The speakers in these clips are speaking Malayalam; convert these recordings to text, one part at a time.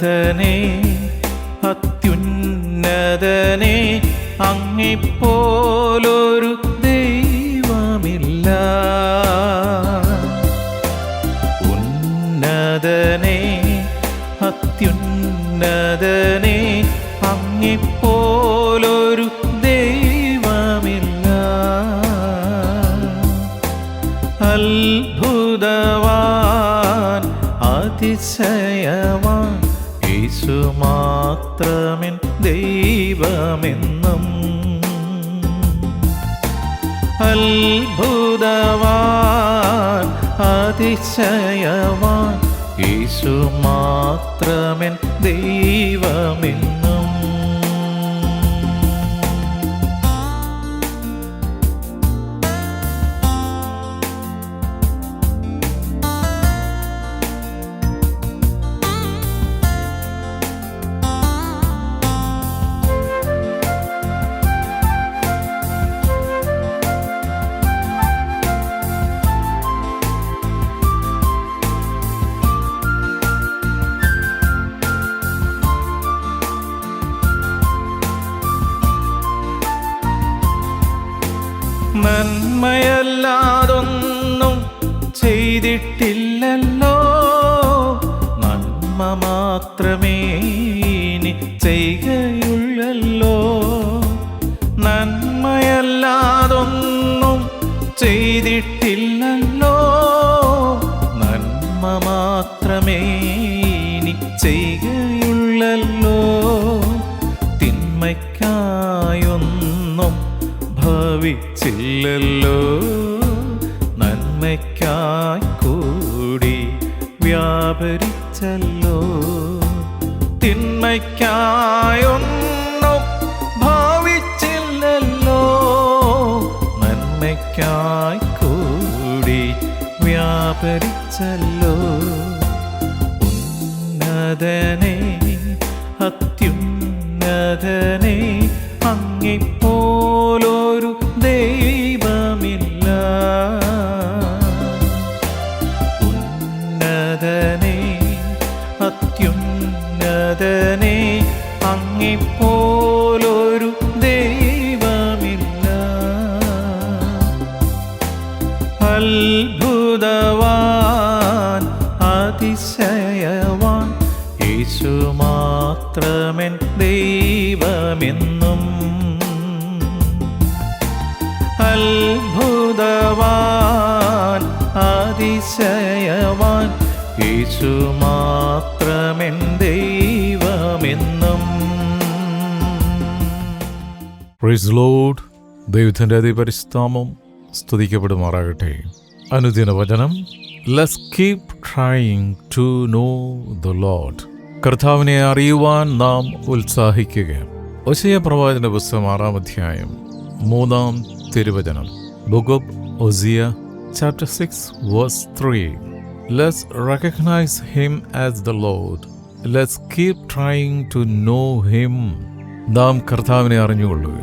ഉന്നതനെ അത്യുന്നതനെ അങ്ങിപ്പോലൊരു ദൈവമില്ല. ഉന്നതനെ അത്യുന്നതനെ അങ്ങിപ്പോലൊരു മാത്രമിൻ ദൈവമെന്നും. അത്ഭുതവാൻ അതിശയവാൻ യേശു മാത്രമെൻ ദൈവമെന്നും. ചെയ്തിട്ടില്ലല്ലോ നന്മ മാത്രമേ ഇനി ചെയ്യുകയുള്ളല്ലോ. നന്മയല്ലാതൊന്നും ചെയ്തിട്ടില്ലല്ലോ. നന്മ മാത്രമേ ഇനി ചെയ്യുകയുള്ളല്ലോ. തിന്മയ്ക്കായൊന്നും ഭവിച്ചില്ലല്ലോ. വ്യാപരിച്ചല്ലോ തിന്മയ്ക്കായൊന്നും ഭാവിച്ചില്ലല്ലോ. നന്മയ്ക്കായി കൂടി വ്യാപരിച്ചല്ലോ. ഉന്നതനെ അത്യുന്നതനെ അതിശയവാൻ യേശു മാത്രമെൻ ദൈവമെന്നും പ്രൈസ് ദൈവത്തിന്റെ അതിപരിസ്താമം സ്തുതിക്കപ്പെടുമാറാകട്ടെ. അനുദിന വചനം let's keep trying to know the Lord കർത്താവിനെ അറിയുവാൻ നാം ഉത്സാഹിക്കുക. ഒശയ പ്രവാചന പുസ്തകം ആറാം അധ്യായം മൂന്നാം തിരുവചനം. Book of Hosea chapter six verse three let's recognize Him as the Lord. Let's keep trying to know Him. നാം കർത്താവിനെ അറിഞ്ഞുകൊള്ളുക.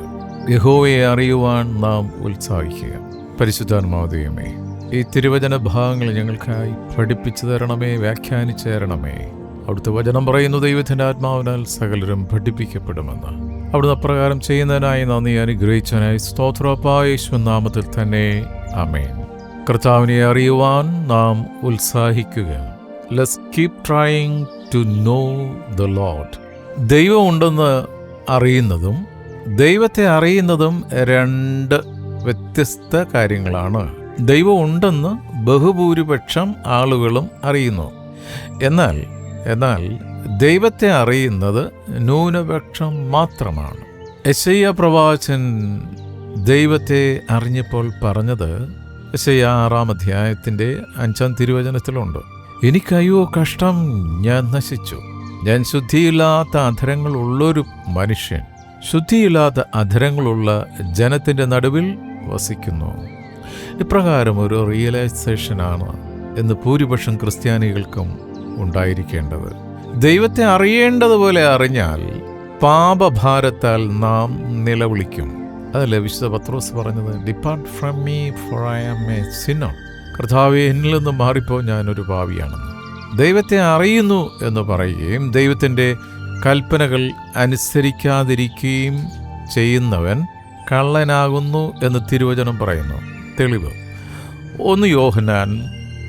യഹോവയെ അറിയുവാൻ നാം ഉത്സാഹിക്കുക. പരിശുദ്ധാത്മാവതയമേ ഈ തിരുവചന ഭാഗങ്ങൾ ഞങ്ങൾക്കായി പഠിപ്പിച്ചു തരണമേ വ്യാഖ്യാനിച്ചു തരണമേ. അവിടുത്തെ വചനം പറയുന്നു ദൈവത്തിന്റെ ആത്മാവിനാൽ സകലരും പഠിപ്പിക്കപ്പെടുമെന്ന്. അവിടുന്ന് അപ്രകാരം ചെയ്യുന്നതിനായി നന്ദി അനുഗ്രഹിച്ചതിനായി സ്തോത്രോപായേശ്വ നാമത്തിൽ തന്നെ. അമേൻ കർത്താവിനെ അറിയുവാൻ നാം ഉത്സാഹിക്കുക. Let's keep trying to know the Lord ദൈവമുണ്ടെന്ന് അറിയുന്നതും ദൈവത്തെ അറിയുന്നതും രണ്ട് വ്യത്യസ്ത കാര്യങ്ങളാണ്. ദൈവമുണ്ടെന്ന് ബഹുഭൂരിപക്ഷം ആളുകളും അറിയുന്നു. എന്നാൽ എന്നാൽ ദൈവത്തെ അറിയുന്നത് ന്യൂനപക്ഷം മാത്രമാണ്. യശയ്യ പ്രവാചൻ ദൈവത്തെ അറിഞ്ഞപ്പോൾ പറഞ്ഞത് യശയ്യ ആറാം അധ്യായത്തിന്റെ അഞ്ചാം തിരുവചനത്തിലുണ്ട്. എനിക്കയ്യോ കഷ്ടം ഞാൻ നശിച്ചു. ഞാൻ ശുദ്ധിയില്ലാത്ത അധരങ്ങളുള്ളൊരു മനുഷ്യൻ. ശുദ്ധിയില്ലാത്ത അധരങ്ങളുള്ള ജനത്തിന്റെ നടുവിൽ വസിക്കുന്നു. ഇപ്രകാരം ഒരു റിയലൈസേഷനാണ് എന്ന് ഭൂരിപക്ഷം ക്രിസ്ത്യാനികൾക്കും ഉണ്ടായിരിക്കേണ്ടത്. ദൈവത്തെ അറിയേണ്ടതുപോലെ അറിഞ്ഞാൽ പാപഭാരത്താൽ നാം നിലവിളിക്കും. അതല്ലേ വിശുദ്ധ പത്രോസ് പറഞ്ഞത് depart from me for I am a sinner കർത്താവ് എന്നിൽ നിന്ന് മാറിപ്പോ ഞാനൊരു പാവിയാണെന്ന് ദൈവത്തെ അറിയുന്നു എന്ന് പറയുകയും ദൈവത്തിന്റെ കൽപ്പനകൾ അനുസരിക്കാതിരിക്കുകയും ചെയ്യുന്നവൻ കള്ളനാകുന്നു എന്ന് തിരുവചനം പറയുന്നു. തെളിവ്. ഒന്ന് യോഹനാൻ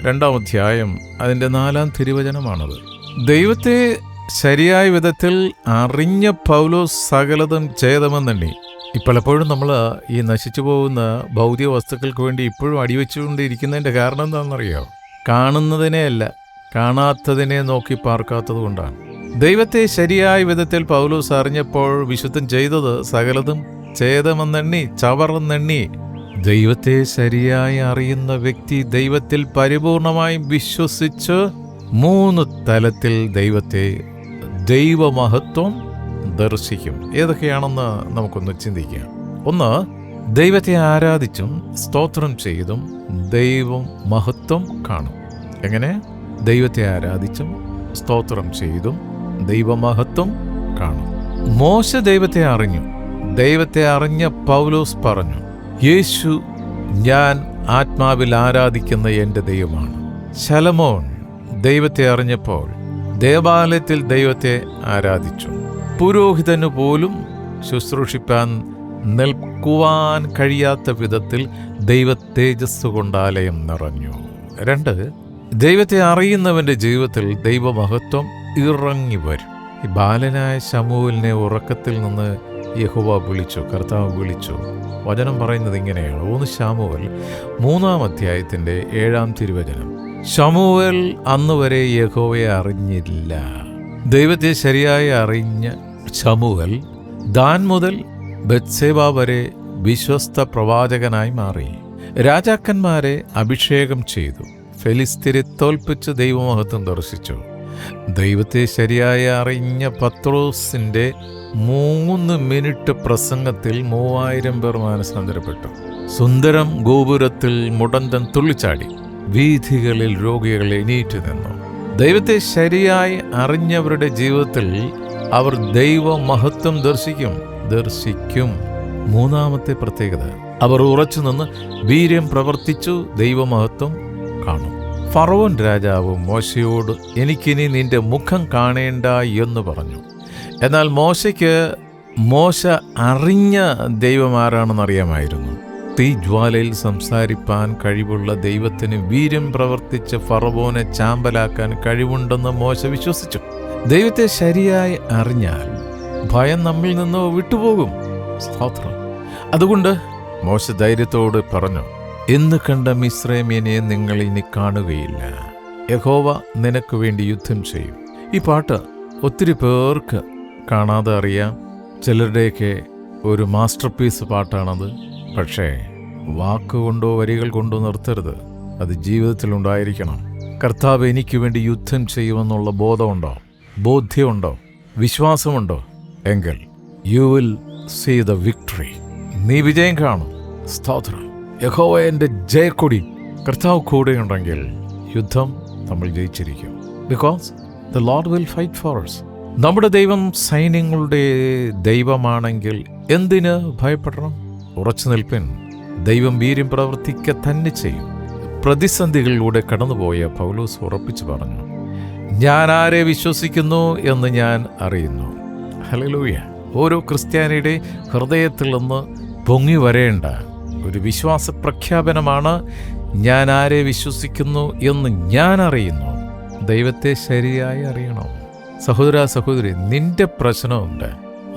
രണ്ടാം അധ്യായം അതിന്റെ നാലാം തിരുവചനമാണത്. ദൈവത്തെ ശരിയായ വിധത്തിൽ അറിഞ്ഞ പൗലോസ് സകലതും ഛേദമെന്നെണ്ണി ഈ പലപ്പോഴും നമ്മൾ ഈ നശിച്ചു പോകുന്ന ഭൗതിക വസ്തുക്കൾക്ക് വേണ്ടി ഇപ്പോഴും അടിവെച്ചുകൊണ്ടിരിക്കുന്നതിന്റെ കാരണം എന്താണെന്നറിയോ? കാണുന്നതിനെയല്ല കാണാത്തതിനെ നോക്കി പാർക്കാത്തത് കൊണ്ടാണ്. ദൈവത്തെ ശരിയായ വിധത്തിൽ പൗലൂസ് അറിഞ്ഞപ്പോൾ വിശുദ്ധൻ ചെയ്തത് സകലതും ഛേദമെന്നെണ്ണി ചവറെന്നെണ്ണി ദൈവത്തെ ശരിയായി അറിയുന്ന വ്യക്തി ദൈവത്തിൽ പരിപൂർണമായും വിശ്വസിച്ച് മൂന്ന് തലത്തിൽ ദൈവത്തെ ദൈവമഹത്വം ദർശിക്കും. ഏതൊക്കെയാണെന്ന് നമുക്കൊന്ന് ചിന്തിക്കാം. ഒന്ന് ദൈവത്തെ ആരാധിച്ചും സ്തോത്രം ചെയ്തും ദൈവം മഹത്വം കാണും. എങ്ങനെ? ദൈവത്തെ ആരാധിച്ചും സ്തോത്രം ചെയ്തും ദൈവമഹത്വം കാണും. മോശ ദൈവത്തെ അറിഞ്ഞു. ദൈവത്തെ അറിഞ്ഞ പൗലോസ് പറഞ്ഞു യേശു ഞാൻ ആത്മാവിൽ ആരാധിക്കുന്ന എന്റെ ദൈവമാണ്. ശലമോൻ ദൈവത്തെ അറിഞ്ഞപ്പോൾ ദേവാലയത്തിൽ ദൈവത്തെ ആരാധിച്ചു. പുരോഹിതന് പോലും ശുശ്രൂഷിപ്പാൻ നിൽക്കുവാൻ കഴിയാത്ത വിധത്തിൽ ദൈവ തേജസ് കൊണ്ടാലയം നിറഞ്ഞു. രണ്ട് ദൈവത്തെ അറിയുന്നവന്റെ ജീവിതത്തിൽ ദൈവമഹത്വം ഇറങ്ങി വരും. ഈ ബാലനായ ശമൂലിനെ ഉറക്കത്തിൽ നിന്ന് യഹുവ വിളിച്ചു കർത്താവ് വിളിച്ചു. വചനം പറയുന്നത് ഇങ്ങനെയാണ്. ഒന്ന് ശാമുവൽ മൂന്നാം അധ്യായത്തിന്റെ ഏഴാം തിരുവചനം. ശമുവൽ അന്നുവരെ യഹോവയെ അറിഞ്ഞില്ല. ദൈവത്തെ ശരിയായി അറിഞ്ഞ ശമുവൽ ദാൻ മുതൽ ബത്സേബ വരെ വിശ്വസ്ത പ്രവാചകനായി മാറി. രാജാക്കന്മാരെ അഭിഷേകം ചെയ്തു. ഫെലിസ്തീരെ തോൽപ്പിച്ച് ദൈവമഹത്വം ദർശിച്ചു. ദൈവത്തെ ശരിയായി അറിഞ്ഞ പത്രോസിന്റെ മൂന്ന് മിനിറ്റ് പ്രസംഗത്തിൽ മൂവായിരം പേർ മാനസാന്തരപ്പെട്ടു. സുന്ദരം ഗോപുരത്തിൽ മുടന്തൻ തുള്ളിച്ചാടി. വീഥികളിൽ രോഗികൾ എണീറ്റ് നിന്നു. ദൈവത്തെ ശരിയായി അറിഞ്ഞവരുടെ ജീവിതത്തിൽ അവർ ദൈവ മഹത്വം ദർശിക്കും ദർശിക്കും. മൂന്നാമത്തെ പ്രത്യേകത അവർ ഉറച്ചു നിന്ന് വീര്യം പ്രവർത്തിച്ചു ദൈവമഹത്വം കാണും. ഫറവോൻ രാജാവ് മോശയോട് എനിക്കിനി നിന്റെ മുഖം കാണേണ്ട എന്ന് പറഞ്ഞു. എന്നാൽ മോശയ്ക്ക് മോശ അറിഞ്ഞ ദൈവമാരാണെന്നറിയാമായിരുന്നു തീജ്വാലയിൽ സംസാരിപ്പാൻ കഴിവുള്ള ദൈവത്തിന് വീര്യം പ്രവർത്തിച്ച ഫറവോനെ ചാമ്പലാക്കാൻ കഴിവുണ്ടെന്ന് മോശ വിശ്വസിച്ചു. ദൈവത്തെ ശരിയായി അറിഞ്ഞാൽ ഭയം നമ്മിൽ നിന്ന് വിട്ടുപോകും. സ്തോത്രം. അതുകൊണ്ട് മോശ ധൈര്യത്തോട് പറഞ്ഞു ഇന്ന് കണ്ട മിശ്രേമ്യനെ നിങ്ങൾ ഇനി കാണുകയില്ല. യഹോവ നിനക്ക് വേണ്ടി യുദ്ധം ചെയ്യും. ഈ പാട്ട് ഒത്തിരി പേർക്ക് കാണാതെ അറിയാം. ചിലരുടെയൊക്കെ ഒരു മാസ്റ്റർ പീസ് പാട്ടാണത്. പക്ഷേ വാക്കുകൊണ്ടോ വരികൾ കൊണ്ടോ നിർത്തരുത്. അത് ജീവിതത്തിൽ ഉണ്ടായിരിക്കണം കർത്താവ് എനിക്ക് വേണ്ടി യുദ്ധം ചെയ്യുമെന്നുള്ള ബോധമുണ്ടോ? ബോധ്യമുണ്ടോ? വിശ്വാസമുണ്ടോ? എങ്കിൽ you will see the victory നീ വിജയം കാണും. സ്തോത്രം. യഹോവ എന്റെ ജയക്കൊടി. കർത്താവ് കൂടെയുണ്ടെങ്കിൽ യുദ്ധം നമ്മൾ ജയിച്ചിരിക്കും. Because the Lord will fight for us. നമ്മുടെ ദൈവം സൈന്യങ്ങളുടെ ദൈവമാണെങ്കിൽ എന്തിന് ഭയപ്പെടണം? ഉറച്ചു നിൽപ്പിൻ. ദൈവം വീര്യം പ്രവർത്തിക്ക തന്നെ ചെയ്യും. പ്രതിസന്ധികളിലൂടെ കടന്നുപോയ പൗലോസ് ഉറപ്പിച്ചു പറഞ്ഞു ഞാൻ ആരെ വിശ്വസിക്കുന്നു എന്ന് ഞാൻ അറിയുന്നു. ഹലലൂയ ഓരോ ക്രിസ്ത്യാനിയുടെ ഹൃദയത്തിൽ നിന്ന് പൊങ്ങി വരേണ്ട ഒരു വിശ്വാസ പ്രഖ്യാപനമാണ് ഞാൻ ആരെ വിശ്വസിക്കുന്നു എന്ന് ഞാൻ അറിയുന്നു. ദൈവത്തെ ശരിയായി അറിയണം? സഹോദര സഹോദരി നിന്റെ പ്രശ്നമുണ്ട്.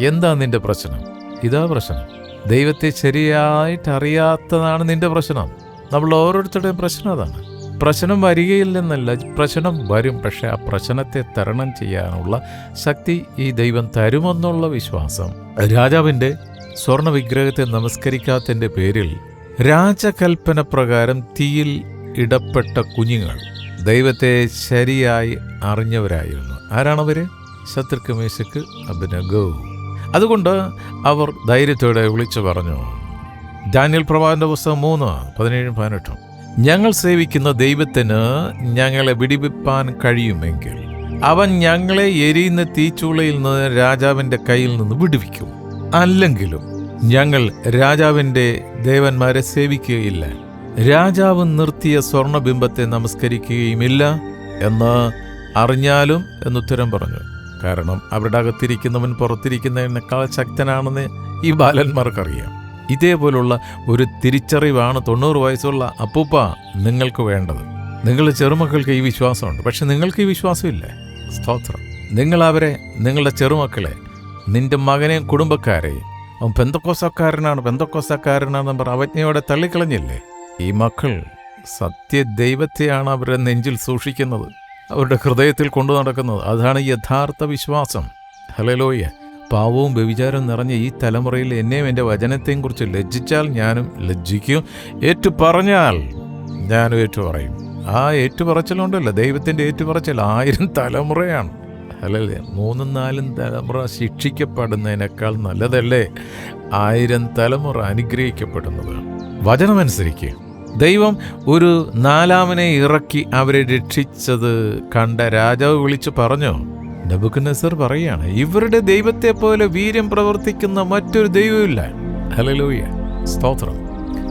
എന്താ നിന്റെ പ്രശ്നം? ഇതാ പ്രശ്നം. ദൈവത്തെ ശരിയായിട്ട് അറിയാത്തതാണ് നിന്റെ പ്രശ്നം. നമ്മൾ ഓരോരുത്തരുടെയും പ്രശ്നം അതാണ്. പ്രശ്നം വരികയില്ലെന്നല്ല പ്രശ്നം വരും. പക്ഷെ ആ പ്രശ്നത്തെ തരണം ചെയ്യാനുള്ള ശക്തി ഈ ദൈവം തരുമെന്നുള്ള വിശ്വാസം. രാജാവിന്റെ സ്വർണ വിഗ്രഹത്തെ നമസ്കരിക്കാത്തതിന്റെ പേരിൽ രാജകൽപ്പന പ്രകാരം തീയിൽ ഇടപെട്ട കുഞ്ഞുങ്ങൾ ദൈവത്തെ ശരിയായി അറിഞ്ഞവരായിരുന്നു. ആരാണവര്? ശത്രുക്കമേശക്ക് അഭിനഗവും അഭിനഗോ അതുകൊണ്ട് അവർ ധൈര്യത്തോടെ വിളിച്ചു പറഞ്ഞു ഡാനിയൽ പ്രവാചന്റെ പുസ്തകം മൂന്ന് പതിനേഴും പതിനെട്ടും. ഞങ്ങൾ സേവിക്കുന്ന ദൈവത്തിന് ഞങ്ങളെ വിടിവിപ്പാൻ കഴിയുമെങ്കിൽ അവൻ ഞങ്ങളെ എരിയുന്ന തീച്ചൂളയിൽ നിന്ന് രാജാവിന്റെ കയ്യിൽ നിന്ന് വിടുവിക്കും. അല്ലെങ്കിലും ഞങ്ങൾ രാജാവിന്റെ ദേവന്മാരെ സേവിക്കുകയില്ല. രാജാവ് നിർത്തിയ സ്വർണബിംബത്തെ നമസ്കരിക്കുകയുമില്ല എന്ന് അറിഞ്ഞാലും എന്നുത്തരം പറഞ്ഞു. കാരണം അവരുടെ അകത്തിരിക്കുന്നവൻ പുറത്തിരിക്കുന്നതിനേക്കാൾ ശക്തനാണെന്ന് ഈ ബാലന്മാർക്കറിയാം. ഇതേപോലുള്ള ഒരു തിരിച്ചറിവാണ് തൊണ്ണൂറ് വയസ്സുള്ള അപ്പൂപ്പ നിങ്ങൾക്ക് വേണ്ടത്. നിങ്ങളുടെ ചെറുമക്കൾക്ക് ഈ വിശ്വാസമുണ്ട്. പക്ഷെ നിങ്ങൾക്ക് ഈ വിശ്വാസമില്ല. സ്തോത്രം. നിങ്ങൾ അവരെ നിങ്ങളുടെ ചെറുമക്കളെ നിന്റെ മകനെയും കുടുംബക്കാരെയും അവൻ പെന്തക്കോസക്കാരനാണ് പെന്തക്കോസക്കാരനാണെന്ന് പറഞ്ഞ അവജ്ഞയോടെ തള്ളിക്കളഞ്ഞില്ലേ? ഈ മക്കൾ സത്യദൈവത്തെയാണ് അവരുടെ നെഞ്ചിൽ സൂക്ഷിക്കുന്നത്. അവരുടെ ഹൃദയത്തിൽ കൊണ്ടു നടക്കുന്നത്. അതാണ് യഥാർത്ഥ വിശ്വാസം. ഹലലോയ പാവവും വ്യഭിചാരവും നിറഞ്ഞ ഈ തലമുറയിൽ എന്നെയും എന്റെ വചനത്തെയും കുറിച്ച് ലജ്ജിച്ചാൽ ഞാനും ലജ്ജിക്കും. ഏറ്റു പറഞ്ഞാൽ ഞാനും ഏറ്റു പറയും ആ ഏറ്റുപറച്ചിലുണ്ടല്ലോ. ദൈവത്തിന്റെ ഏറ്റുപറച്ചിൽ ആയിരം തലമുറയാണ്. അല്ലല്ലേ മൂന്നും നാലും തലമുറ ശിക്ഷിക്കപ്പെടുന്നതിനേക്കാൾ നല്ലതല്ലേ? ആയിരം തലമുറ അനുഗ്രഹിക്കപ്പെടുന്നത്. വചനമനുസരിക്കുക ദൈവം ഒരു നാലാമനെ ഇറക്കി അവരെ രക്ഷിച്ചത് കണ്ട രാജാവ് വിളിച്ചു പറഞ്ഞു നബുക്കനസർ പറയാണ് ഇവരുടെ ദൈവത്തെ പോലെ വീര്യം പ്രവർത്തിക്കുന്ന മറ്റൊരു ദൈവമില്ല ഹലലൂയ സ്തോത്രം.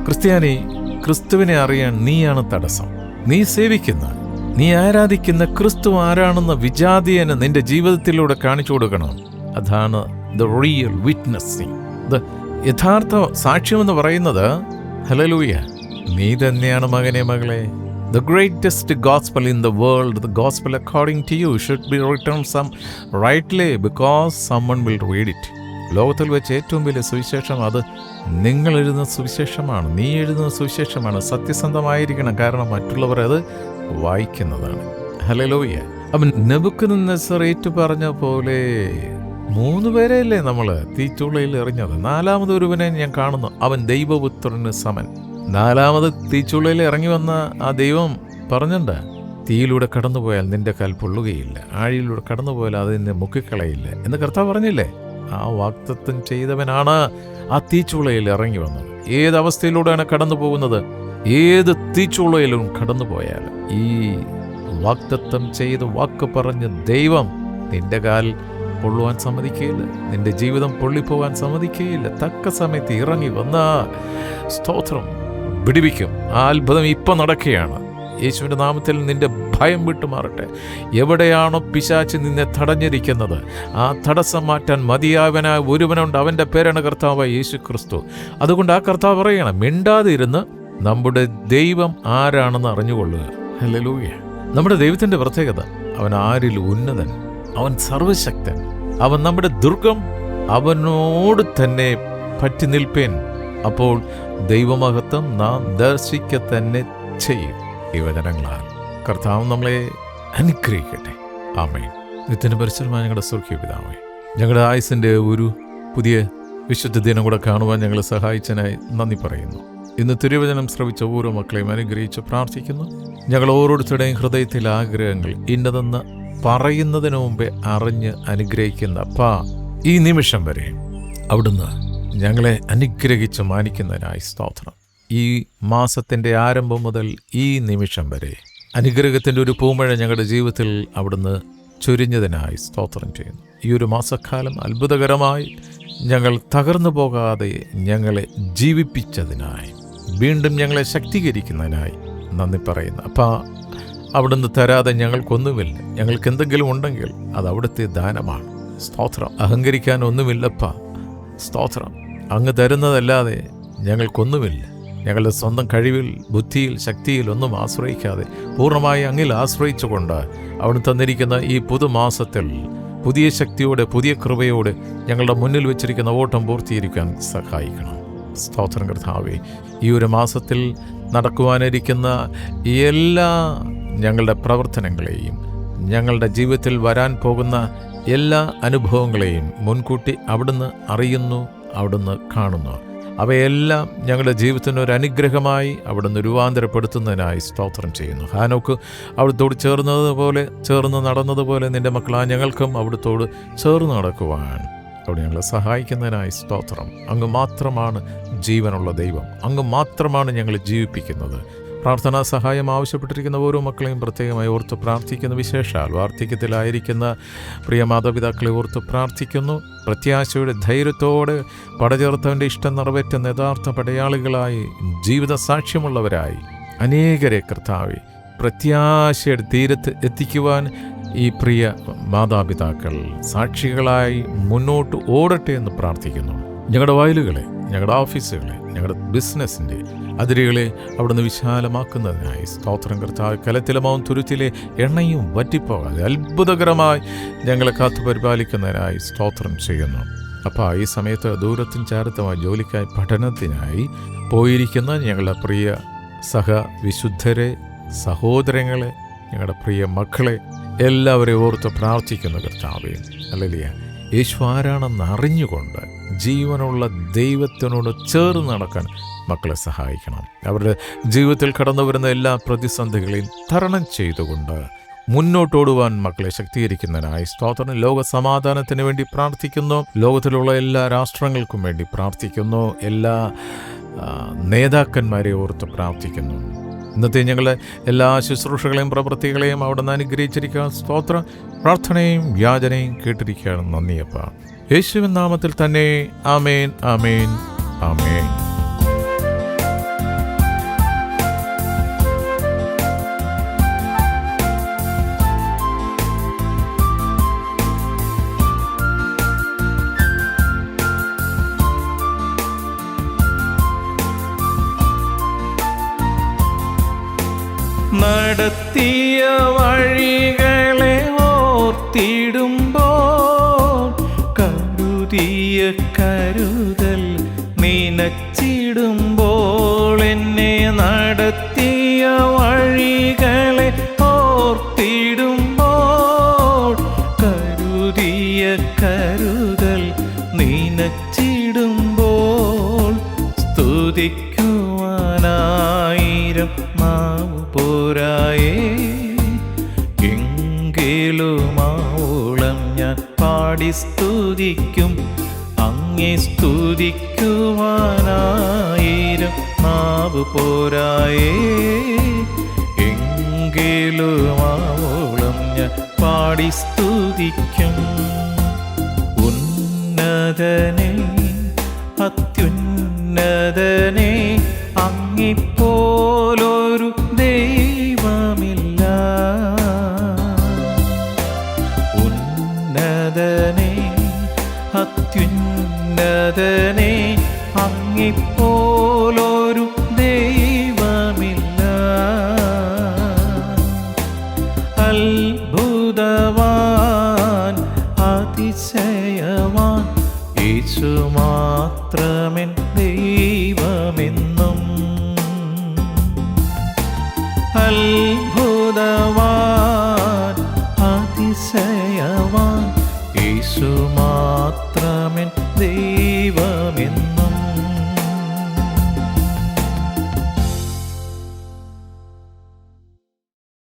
ക്രിസ്ത്യാനി ക്രിസ്തുവിനെ അറിയാൻ നീയാണ് തടസ്സം. നീ സേവിക്കുന്ന നീ ആരാധിക്കുന്ന ക്രിസ്തു ആരാണെന്ന വിജാതിയന് നിന്റെ ജീവിതത്തിലൂടെ കാണിച്ചു കൊടുക്കണം. അതാണ് ദ റിയൽ വിറ്റ്നസ് ദ യഥാർത്ഥ സാക്ഷ്യമെന്ന് പറയുന്നത് ഹലലൂയ നീ തന്നെയാണ് മകനെ മകളെ. The greatest gospel in the world the gospel according to you should be written some rightly because someone will read it ലോകത്തിൽ വെച്ച് ഏറ്റവും വലിയ സുവിശേഷം അത് നിങ്ങൾ എഴുതുന്ന സുവിശേഷമാണ്. നീ എഴുതുന്ന സുവിശേഷമാണ്. സത്യസന്ധമായിരിക്കണം. കാരണം മറ്റുള്ളവർ അത് വായിക്കുന്നതാണ്. ഹലോ ഹലലോയ്യ അവൻ നെബുക്കുന്ന ഏറ്റു പറഞ്ഞ പോലെ മൂന്ന് പേരെയല്ലേ നമ്മൾ തീച്ചുളയിൽ എറിഞ്ഞത്? നാലാമത് ഒരുവനെ ഞാൻ കാണുന്നു. അവൻ ദൈവപുത്രന് സമൻ. നാലാമത് തീച്ചുള്ളിൽ ഇറങ്ങി വന്ന ആ ദൈവം പറഞ്ഞണ്ട തീയിലൂടെ കടന്നുപോയാൽ നിന്റെ കാൽ പൊള്ളുകയില്ല. ആഴിയിലൂടെ കടന്നുപോയാൽ അത് നിന്നെ മുക്കിക്കളയില്ല എന്ന് കർത്താവ് പറഞ്ഞില്ലേ? ആ വാക്തത്വം ചെയ്തവനാണ് ആ തീച്ചുളയിൽ ഇറങ്ങി വന്നത്. ഏത് അവസ്ഥയിലൂടെയാണ് കടന്നു പോകുന്നത് ഏത് തീച്ചുളയിലും കടന്നു പോയാൽ ഈ വാക്തത്വം ചെയ്ത് വാക്ക് പറഞ്ഞ ദൈവം നിന്റെ കാൽ പൊള്ളുവാൻ സമ്മതിക്കുകയില്ല. നിന്റെ ജീവിതം പൊള്ളിപ്പോവാൻ സമ്മതിക്കുകയില്ല. തക്ക സമയത്ത് ഇറങ്ങി വന്ന സ്തോത്രം. വിടിവിക്കും. ആ അത്ഭുതം ഇപ്പം നടക്കുകയാണ്. യേശുവിന്റെ നാമത്തിൽ നിന്റെ ഭയം വിട്ടുമാറട്ടെ. എവിടെയാണോ പിശാച്ച് നിന്നെ തടഞ്ഞിരിക്കുന്നത്? ആ തടസ്സം മാറ്റാൻ മതിയാവനായ ഒരുവനുണ്ട് അവന്റെ പേരാണ് കർത്താവ് യേശു ക്രിസ്തു അതുകൊണ്ട് ആ കർത്താവ് പറയണം മിണ്ടാതിരുന്ന് നമ്മുടെ ദൈവം ആരാണെന്ന് അറിഞ്ഞുകൊള്ളുക. ഹല്ലേലൂയ. നമ്മുടെ ദൈവത്തിന്റെ പ്രത്യേകത അവൻ ആരിൽ ഉന്നതൻ? അവൻ സർവശക്തൻ അവൻ നമ്മുടെ ദുർഗം? അവനോട് തന്നെ പറ്റി നിൽപ്പേൻ. അപ്പോൾ ദൈവമഹത്വം നാം ദർശിക്ക തന്നെ ചെയ്യും. ഈ വചനങ്ങളാൽ കർത്താവ് നമ്മളെ അനുഗ്രഹിക്കട്ടെ. ആമേൻ. നിത്യന് പരിസരമായ ഞങ്ങളുടെ സ്വർഗീയ ഞങ്ങളുടെ ആയുസിന്റെ ഒരു പുതിയ വിശുദ്ധ ദിനം കൂടെ കാണുവാൻ ഞങ്ങളെ സഹായിച്ചതിനായി നന്ദി പറയുന്നു. ഇന്ന് തിരുവചനം ശ്രവിച്ച ഓരോ മക്കളെയും അനുഗ്രഹിച്ച് പ്രാർത്ഥിക്കുന്നു. ഞങ്ങൾ ഓരോരുത്തരുടെയും ഹൃദയത്തിലെ ആഗ്രഹങ്ങൾ ഇന്നതെന്ന് പറയുന്നതിന് മുമ്പേ അറിഞ്ഞ് അനുഗ്രഹിക്കുന്ന പാ ഈ നിമിഷം വരെ അവിടുന്ന് ഞങ്ങളെ അനുഗ്രഹിച്ച് മാനിക്കുന്നതിനായി സ്തോത്രം. ഈ മാസത്തിന്റെ ആരംഭം മുതൽ ഈ നിമിഷം വരെ അനുഗ്രഹത്തിന്റെ ഒരു പൂമഴ ഞങ്ങളുടെ ജീവിതത്തിൽ അവിടുന്ന് ചൊരിഞ്ഞതിനായി സ്തോത്രം ചെയ്യുന്നു. ഈ ഒരു മാസക്കാലം അത്ഭുതകരമായി ഞങ്ങൾ തകർന്നു പോകാതെ ഞങ്ങളെ ജീവിപ്പിച്ചതിനായി വീണ്ടും ഞങ്ങളെ ശക്തീകരിക്കുന്നതിനായി നന്ദി പറയുന്നു. അപ്പം അവിടുന്ന് തരാതെ ഞങ്ങൾക്കൊന്നുമില്ല. ഞങ്ങൾക്ക് എന്തെങ്കിലും ഉണ്ടെങ്കിൽ അത് അവിടുത്തെ ദാനമാണ്. സ്തോത്രം. അഹങ്കരിക്കാൻ ഒന്നുമില്ലപ്പ. സ്തോത്രം. അങ്ങ് തരുന്നതല്ലാതെ ഞങ്ങൾക്കൊന്നുമില്ല. ഞങ്ങളുടെ സ്വന്തം കഴിവിൽ ബുദ്ധിയിൽ ശക്തിയിൽ ഒന്നും ആശ്രയിക്കാതെ പൂർണമായി അങ്ങിൽ ആശ്രയിച്ചുകൊണ്ട് അവിടുന്ന് തന്നിരിക്കുന്ന ഈ പുതുമാസത്തിൽ പുതിയ ശക്തിയോടെ പുതിയ കൃപയോടെ ഞങ്ങളുടെ മുന്നിൽ വെച്ചിരിക്കുന്ന ഓട്ടം പൂർത്തീകരിക്കാൻ സഹായിക്കണം. സ്തോത്രം കർത്താവേ ഈ ഒരു മാസത്തിൽ നടക്കുവാനിരിക്കുന്ന എല്ലാ ഞങ്ങളുടെ പ്രവർത്തനങ്ങളെയും ഞങ്ങളുടെ ജീവിതത്തിൽ വരാൻ പോകുന്ന എല്ലാ അനുഭവങ്ങളെയും മുൻകൂട്ടി അവിടുന്ന് അറിയുന്നു അവിടുന്ന് കാണുന്നു. അവയെല്ലാം ഞങ്ങളുടെ ജീവിതത്തിന് ഒരു അനുഗ്രഹമായി അവിടുന്ന് രൂപാന്തരപ്പെടുത്തുന്നതിനായി സ്തോത്രം ചെയ്യുന്നു. ഹാനോക്ക് അവിടുത്തോട് ചേർന്നതുപോലെ ചേർന്ന് നടന്നതുപോലെ നിന്റെ മക്കളാ ഞങ്ങൾക്കും അവിടുത്തോട് ചേർന്ന് നടക്കുവാൻ അവിടെ ഞങ്ങളെ സഹായിക്കുന്നതിനായി സ്തോത്രം. അങ്ങ് മാത്രമാണ് ജീവനുള്ള ദൈവം. അങ്ങ് മാത്രമാണ് ഞങ്ങളെ ജീവിപ്പിക്കുന്നത്. പ്രാർത്ഥനാ സഹായം ആവശ്യപ്പെട്ടിരിക്കുന്ന ഓരോ മക്കളെയും പ്രത്യേകമായി ഓർത്ത് പ്രാർത്ഥിക്കുന്ന. വിശേഷാൽ വാർദ്ധക്യത്തിലായിരിക്കുന്ന പ്രിയ മാതാപിതാക്കളെ ഓർത്ത് പ്രാർത്ഥിക്കുന്നു. പ്രത്യാശയുടെ ധൈര്യത്തോടെ പടചേർത്തവന്റെ ഇഷ്ടം നിറവേറ്റുന്ന യഥാർത്ഥ പടയാളികളായി ജീവിത സാക്ഷ്യമുള്ളവരായി അനേകരെ കർത്താവി പ്രത്യാശയുടെ തീരത്ത് എത്തിക്കുവാൻ ഈ പ്രിയ മാതാപിതാക്കൾ സാക്ഷികളായി മുന്നോട്ട് ഓടട്ടെ എന്ന് പ്രാർത്ഥിക്കുന്നു. ഞങ്ങളുടെ വയലുകളെ ഞങ്ങളുടെ ഓഫീസുകളെ ഞങ്ങളുടെ ബിസിനസ്സിന്റെ അതിരുകളെ അവിടുന്ന് വിശാലമാക്കുന്നതിനായി സ്തോത്രം കർത്താവ്. കലത്തിലമാവും തുരുത്തിലെ എണ്ണയും വറ്റിപ്പോകാതെ അത്ഭുതകരമായി ഞങ്ങളെ കാത്തു പരിപാലിക്കുന്നതിനായി സ്തോത്രം ചെയ്യുന്നു. അപ്പോൾ ഈ സമയത്ത് ദൂരത്തും ചാരത്തുമായി ജോലിക്കായി പഠനത്തിനായി പോയിരിക്കുന്ന ഞങ്ങളുടെ പ്രിയ സഹ വിശുദ്ധരെ സഹോദരങ്ങളെ ഞങ്ങളുടെ പ്രിയ മക്കളെ എല്ലാവരെയും ഓർത്ത് പ്രാർത്ഥിക്കുന്ന കർത്താവേ അല്ലല്ലേ യേശു ആരാണെന്ന് അറിഞ്ഞുകൊണ്ട് ജീവനുള്ള ദൈവത്തിനോട് ചേർന്ന് നടക്കാൻ മക്കളെ സഹായിക്കണം. അവരുടെ ജീവിതത്തിൽ കടന്നു വരുന്ന എല്ലാ പ്രതിസന്ധികളെയും തരണം ചെയ്തുകൊണ്ട് മുന്നോട്ടോടുവാൻ മക്കളെ ശക്തീകരിക്കുന്നതിനായി സ്തോത്രം ലോക സമാധാനത്തിന് വേണ്ടി പ്രാർത്ഥിക്കുന്നു. ലോകത്തിലുള്ള എല്ലാ രാഷ്ട്രങ്ങൾക്കും വേണ്ടി പ്രാർത്ഥിക്കുന്നു. എല്ലാ നേതാക്കന്മാരെ ഓർത്ത് പ്രാർത്ഥിക്കുന്നു. ഇന്നത്തെ ഞങ്ങൾ എല്ലാ ശുശ്രൂഷകളെയും പ്രവൃത്തികളെയും അവിടെ നിന്ന് അനുഗ്രഹിച്ചിരിക്കുക സ്തോത്രം പ്രാർത്ഥനയും യാചനയും കേട്ടിരിക്കുകയാണ്. നന്ദിയപ്പ. യേശുവിൻ നാമത്തിൽ തന്നെ. ആമേൻ ആമേൻ ആമേൻ. നടത്തിയ വഴികളെ ഓർത്തിടുമ്പോൾ കരുതിയ കരുതൽ നിനച്ചിടുമ്പോൾ എന്നെ നടത്തിയ വഴികളെ സ്തുതിക്കും. അങ്ങേ സ്തുതിക്കുവാനായിരം നാവ് പോരായേ. എങ്കിലും ആവോളം ഞാൻ പാടി സ്തുതിക്കും. ഉന്നതനെ അത്യുന്നതനെ അത്യുന്നതനെ